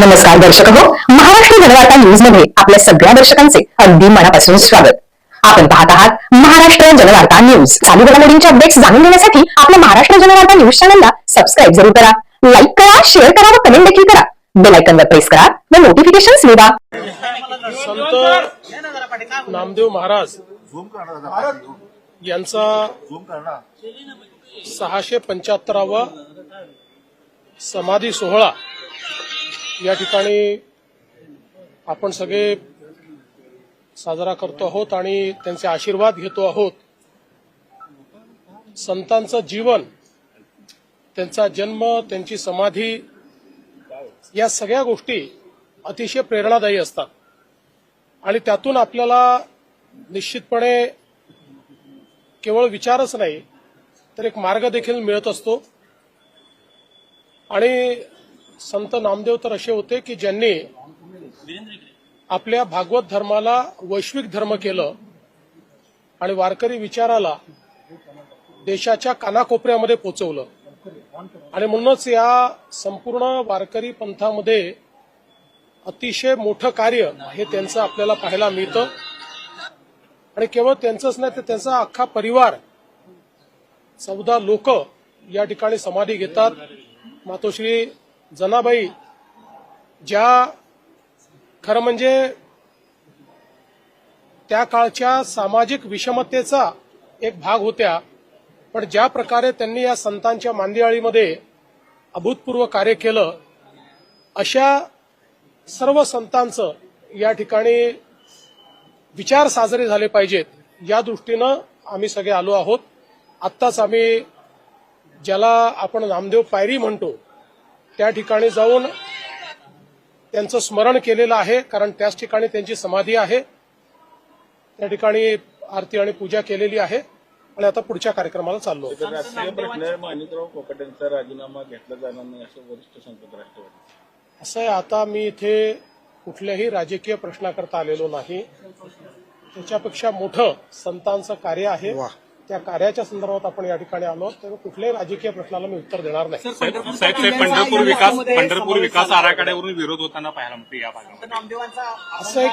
नमस्कार दर्शक हो. महाराष्ट्र जनवार्ता न्यूजमध्ये आपल्या सगळ्या दर्शकांचे अगदी मनापासून स्वागत. आपण पाहत आहात महाराष्ट्र जनवार्ता न्यूज चालू घडामोडींचे अपडेट्स जाणून घेण्यासाठी आपल्या महाराष्ट्र जनवार्ता न्यूज चॅनलला सबस्क्राईब जरूर करा. लाईक करा शेअर करा व कमेंट देखील करा. बेल आयकॉनवर प्रेस करा व नोटिफिकेशन मिळवा. संत नामदेव महाराज यांचा सहाशे पंच्याहत्तरावा समाधी सोहळा या ठिकाणी आपण सगळे साजरा करतो आहोत आणि त्यांचे आशीर्वाद घेतो आहोत. संतांचं जीवन त्यांचा जन्म त्यांची समाधी या सगळ्या गोष्टी अतिशय प्रेरणादायी असतात. आणि त्यातून आपल्याला निश्चितपणे केवळ विचारच नाही तर एक मार्ग देखील मिळत असतो. आणि संत नामदेव तर असे होते की ज्यांनी आपल्या भागवत धर्माला वैश्विक धर्म केलं आणि वारकरी विचाराला देशाच्या कानाकोपऱ्यामध्ये पोचवलं. आणि म्हणूनच या संपूर्ण वारकरी पंथामध्ये अतिशय मोठं कार्य हे त्यांचं आपल्याला पाहायला मिळतं. आणि केवळ त्यांचंच नाही तर त्यांचा अख्खा परिवार चौदा लोक या ठिकाणी समाधी घेतात. मातोश्री जनाबाई ज्या खरं म्हणजे त्या काळच्या सामाजिक विषमतेचा एक भाग होत्या पण ज्या प्रकारे त्यांनी या संतांच्या मांदियाळीमध्ये अभूतपूर्व कार्य केलं अशा सर्व संतांचं या ठिकाणी विचार साजरे झाले पाहिजेत. या दृष्टीनं आम्ही सगळे आलो आहोत. आत्ताच आम्ही ज्याला आपण नामदेव पायरी म्हणतो त्या ठिकाणी जाऊन त्यांचं स्मरण केलेलं आहे कारण त्याच ठिकाणी त्यांची समाधी आहे. त्या ठिकाणी आरती आणि पूजा केलेली आहे. आणि आता पुढच्या कार्यक्रमाला चाललो. माणिकराव कोकाटेंचा राजीनामा घेतला जाणार नाही असं वरिष्ठ सांगतात राष्ट्रवादी. असं आहे आता मी इथे कुठल्याही राजकीय प्रश्नाकरता आलेलो नाही. त्याच्यापेक्षा मोठं संतांचं कार्य आहे. त्या कार्याच्या संदर्भात आपण या ठिकाणी आलो तर कुठल्याही राजकीय प्रश्नाला मी उत्तर देणार नाही. साहेब साहेब, पंढरपूर विकास पंढरपूर विकास आराखड्यावरून विरोध होताना पाहायला मिळते या भागामध्ये. नामदेवांचा असं एक-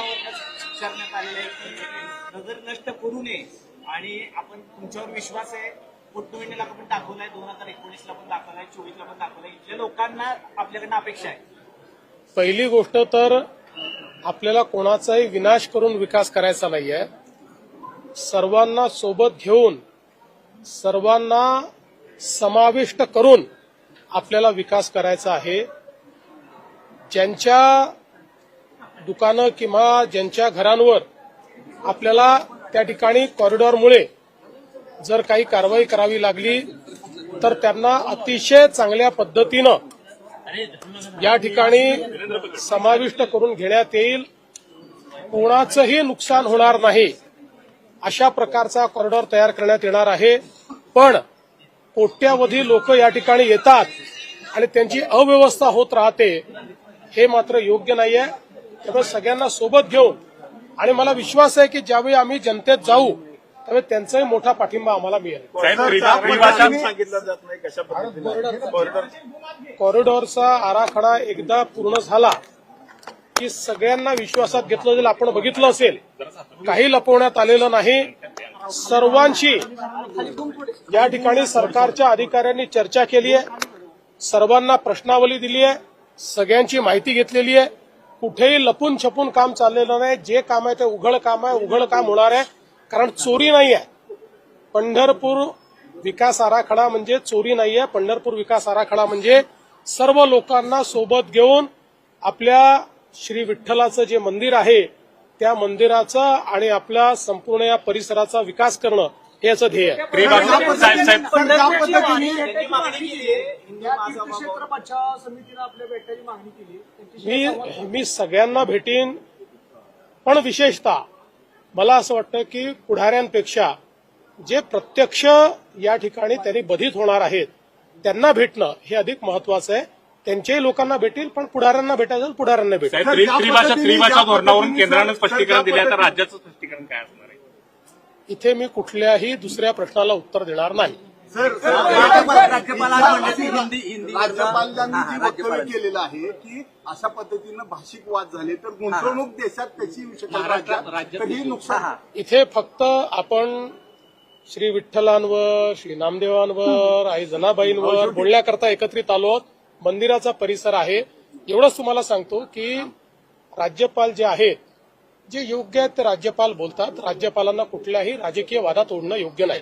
करण्यात आलेला आहे की नजर नष्ट करू नये आणि आपण तुमच्यावर विश्वास आहे. पोटनिवडणुकीला पण दाखवलाय दोन हजार एकोणीसला पण दाखवलाय चोवीसला पण दाखवलाय इथल्या लोकांना आपल्याकडनं अपेक्षा आहे. पहिली गोष्ट तर आपल्याला कोणाचाही विनाश करून विकास करायचा नाहीये. सर्वांना सोबत घेऊन सर्वांना समाविष्ट करून आपल्याला विकास करायचा आहे. ज्यांच्या दुकानं किंवा ज्यांच्या घरांवर आपल्याला त्या ठिकाणी कॉरिडॉरमुळे जर काही कारवाई करावी लागली तर त्यांना अतिशय चांगल्या पद्धतीनं या ठिकाणी समाविष्ट करून घेण्यात येईल. कोणाचंही नुकसान होणार नाही. अशा प्रकारचा कॉरिडॉर तयार करण्यात येणार आहे. पण कोट्यावधी लोक या ठिकाणी येतात आणि त्यांची अव्यवस्था होत राहते हे मात्र योग्य नाहीये. त्यामुळे सगळ्यांना सोबत घेऊन आणि मला विश्वास आहे की ज्यावेळी आम्ही जनतेत जाऊ त्यावेळी त्यांचाही मोठा पाठिंबा आम्हाला मिळेल. साहेब त्रिभा- त्रिभाषा सांगितलं जात नाही कशा पद्धतीने. कॉरिडॉर कॉरिडॉरचा आराखडा एकदा पूर्ण झाला की सगळ्यांना विश्वासात घेतलं जाईल आपण बघितलं असेल काही लपवण्यात आलेलं नाही. सर्वांशी या ठिकाणी सरकारच्या अधिकाऱ्यांनी चर्चा केली आहे. सर्वांना प्रश्नावली दिली आहे. सगळ्यांची माहिती घेतलेली आहे. कुठेही लपून छपून काम चाललेलं नाही. जे काम आहे ते उघड काम आहे. उघड काम होणार आहे. कारण चोरी नाही आहे. पंढरपूर विकास आराखडा म्हणजे चोरी नाही आहे. पंढरपूर विकास आराखडा म्हणजे सर्व लोकांना सोबत घेऊन आपल्या श्री विठ्ठलाचं जे मंदिर आहे त्या मंदिराचा आणि आपल्या संपूर्ण या परिसराचा विकास करणं हे याचं ध्येय आहे. त्रिभाषा साहेब साहेब त्यांनी मागणी केली आहे हिंदू महासभा बचाव समितीनं आपल्या भेटायची मागणी केली त्यांची मी मी सगळ्यांना भेटीन. पण विशेषतः मला असं वाटतं की पुढाऱ्यांपेक्षा जे प्रत्यक्ष या ठिकाणी त्यांनी बधित होणार आहेत त्यांना भेटणं हे अधिक महत्वाचं आहे. त्यांच्याही लोकांना भेटील पण पुढाऱ्यांना भेटायचं पुढाऱ्यांना भेटेल. त्रिभाषा त्रिभाषा धोरणावरून केंद्रानं स्पष्टीकरण दिले तर राज्याचं स्पष्टीकरण काय असणार आहे? इथे मी कुठल्याही दुसऱ्या प्रश्नाला उत्तर देणार नाही. राज्यपालांनी जी वक्तव्य केलेलं आहे की अशा पद्धतीनं भाषिक वाद झाले तर गुंतवणूक देशात कशी येऊ शकेल? राज्यात कधी नुकसान इथे फक्त आपण श्री विठ्ठलांवर श्री नामदेवांवर आई जनाबाईंवर बोलण्याकरता एकत्रित आलो आहोत. मंदिराचा परिसर आहे. एवढंच तुम्हाला सांगतो की राज्यपाल जे आहेत जे योग्य आहेत ते राज्यपाल बोलतात. राज्यपालांना कुठल्याही राजकीय वादात ओढणं योग्य नाही.